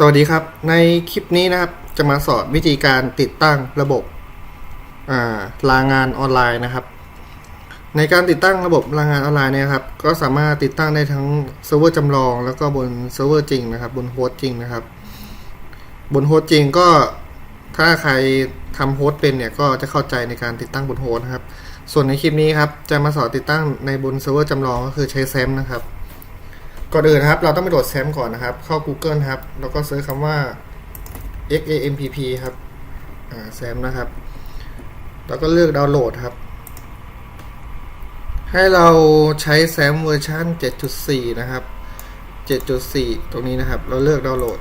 สวัสดีครับ ในคลิปนี้นะครับจะมาสอนวิธีการติดตั้งระบบาลางานออนไลน์นะครับ ในการติดตั้งระบบรางงานออนไลน์เนี่ยครับ ก็สามารถติดตั้งได้ทั้งเซิร์ฟเวอร์จำลอง แล้วก็บนเซิร์ฟเวอร์จริงนะครับ บนโฮสต์จริงนะครับ บนโฮสต์จริงก็ถ้าใครทำโฮสต์เป็นเนี่ยก็จะเข้าใจในการติดตั้งบนโฮสต์นะครับ ส่วนในคลิปนี้ครับจะมาสอนติดตั้งในบนเซิร์ฟเวอร์จำลองก็คือใช้แซมนะครับ ก่อนอื่นครับ เราต้องไปโหลดแซมก่อนนะครับ เข้า Google ครับ แล้วก็เซิร์ชคำว่า XAMPP ครับแซมนะครับ แล้วก็เลือกดาวน์โหลดครับ ให้เราใช้แซมเวอร์ชัน7.4 นะครับ 7.4 ตรงนี้นะครับ เราเลือกดาวน์โหลด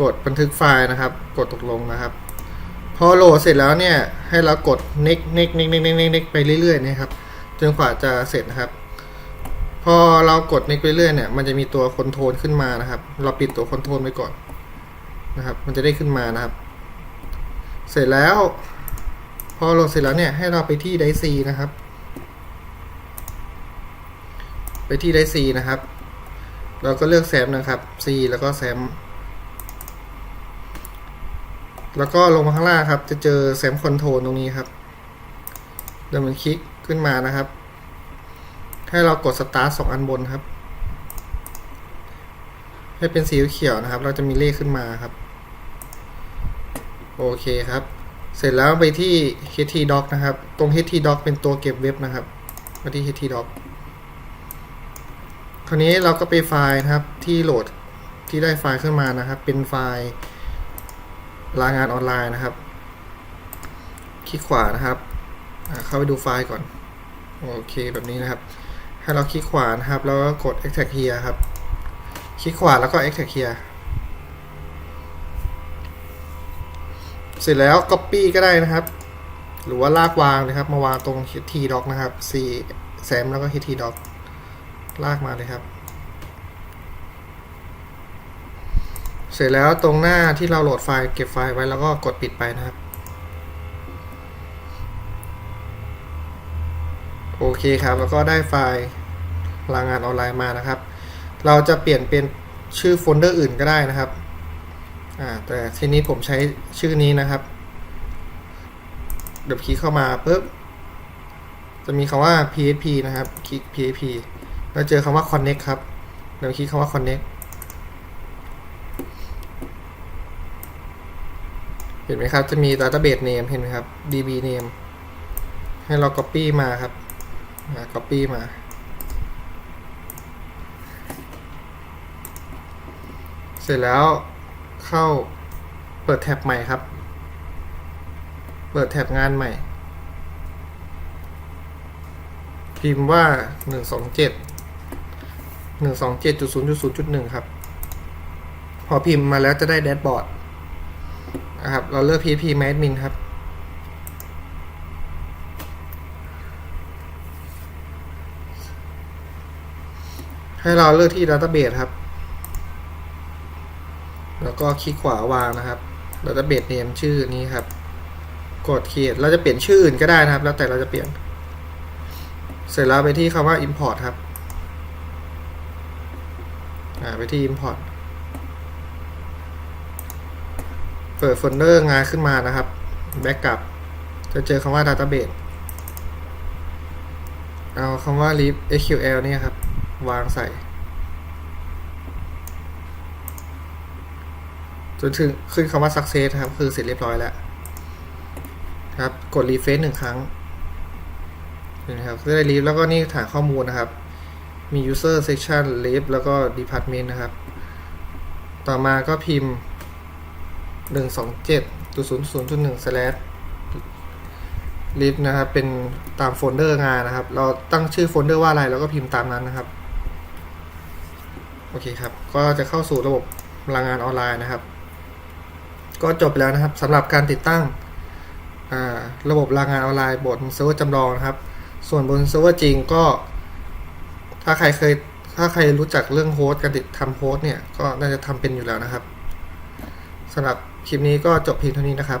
กดบันทึกไฟล์นะครับ กดตกลงนะครับ พอโหลดเสร็จแล้วเนี่ย ให้เรากด next next next next next ไปเรื่อยๆนะครับ จนกว่าจะเสร็จนะครับ พอเรากด next ไปเรื่อยเนี่ยมันจะมีตัวคอนโทรลขึ้นมานะครับ เราปิดตัวคอนโทรลไว้ก่อนนะครับ มันจะได้ขึ้นมานะครับ เสร็จแล้ว พอโหลดเสร็จแล้วเนี่ยให้เราไปที่ไดซีนะครับ ไปที่ไดซีนะครับ เราก็เลือกแซมนะครับ C แล้วก็แซมแล้วก็ลงมาข้างล่างครับ จะเจอแซมคอนโทรลตรงนี้ครับเดี๋ยวมันคลิกขึ้นมานะครับ ให้เรากดสตาร์ทสองอันบนครับ ให้เป็นสีเขียวนะครับ เราจะมีเลขขึ้นมาครับ โอเคครับ เสร็จแล้วไปที่ htdoc นะครับ ตรง htdoc เป็นตัวเก็บเว็บนะครับ มาที่ htdoc คราวนี้เราก็ไปไฟล์นะครับที่โหลดที่ได้ไฟล์ขึ้นมานะครับ เป็นไฟล์รายงานออนไลน์นะครับ คลิกขวานะครับเข้าไปดูไฟล์ก่อน โอเคแบบนี้นะครับ ให้เราคลิกขวานะครับ แล้วก็กด extract here ครับ คลิกขวาแล้วก็ extract here เสร็จแล้ว copy ก็ได้นะครับ หรือว่าลากวางนะครับ มาวางตรง t doc นะครับ c แซมแล้วก็ t doc ลากมาเลยครับ เสร็จแล้วตรงหน้าที่เราโหลดไฟล์เก็บไฟล์ไว้แล้วก็กดปิดไปนะครับ โอเคครับ แล้วก็ได้ไฟล์รายงานออนไลน์มานะครับ เราจะเปลี่ยนเป็นชื่อโฟลเดอร์อื่นก็ได้นะครับอ่าแต่ทีนี้ผมใช้ชื่อนี้นะครับเดี๋ยวคลิกเข้ามาปุ๊บจะมีคำว่า php นะครับ คลิก php แล้วเจอคำว่า connect ครับ เดี๋ยวคลิกคำว่า connect เห็นไหมครับ จะมี database name เห็นไหมครับ db name ให้เรา copy มาครับ มา copy มา เสร็จแล้วเข้าเปิดแท็บใหม่ครับ เปิดแท็บงานใหม่ พิมพ์ว่า 127 127.0.0.1 ครับ พอพิมพ์มาแล้วจะได้แดชบอร์ดนะครับ เราเลือก PHP Admin ครับ ให้เราเลือกที่ Database ครับ แล้วก็คลิกขวาวางนะครับ Database name ชื่อนี้ครับ กด create เราจะเปลี่ยนชื่ออื่นก็ได้นะครับ แล้วแต่เราจะเปลี่ยน เสร็จแล้วไปที่คำว่า import ครับอ่าไปที่ import เปิดโฟลเดอร์งานขึ้นมานะครับ backup จะเจอคำว่า database เอาคำว่า lib sql เนี่ยครับ วางใส่ จนถึงขึ้นคำว่า success ครับ คือเสร็จเรียบร้อยแล้ว ครับ กด refresh หนึ่งครั้งนะครับได้ lib แล้วก็นี่ฐานข้อมูลนะครับ มี user section lib แล้วก็ department นะครับ ต่อมาก็พิมพ์หนึ่งสองเจ็ดจุดศูนย์ศูนย์จุดหนึ่ง slash lib นะครับเป็นตามโฟลเดอร์งานนะครับ เราตั้งชื่อโฟลเดอร์ว่าอะไรเราก็พิมพ์ตามนั้นนะครับ อเคครับ ก็จะเข้าสู่ระบบรายงงานออนไลน์นะครับ ก็จบไปแล้วนะครับสำหรับการติดตั้งระบบรายงานออนไลน์บนเซิร์ฟเวอร์จำลองนะครับ ส่วนบนเซิร์ฟเวอร์จริงก็ ถ้าใครเคยถ้าใครรู้จักเรื่องโฮสต์การติดทำโฮสต์เนี่ยก็น่าจะทำเป็นอยู่แล้วนะครับสำหรับคลิปนี้ก็จบเพียงเท่านี้นะครับ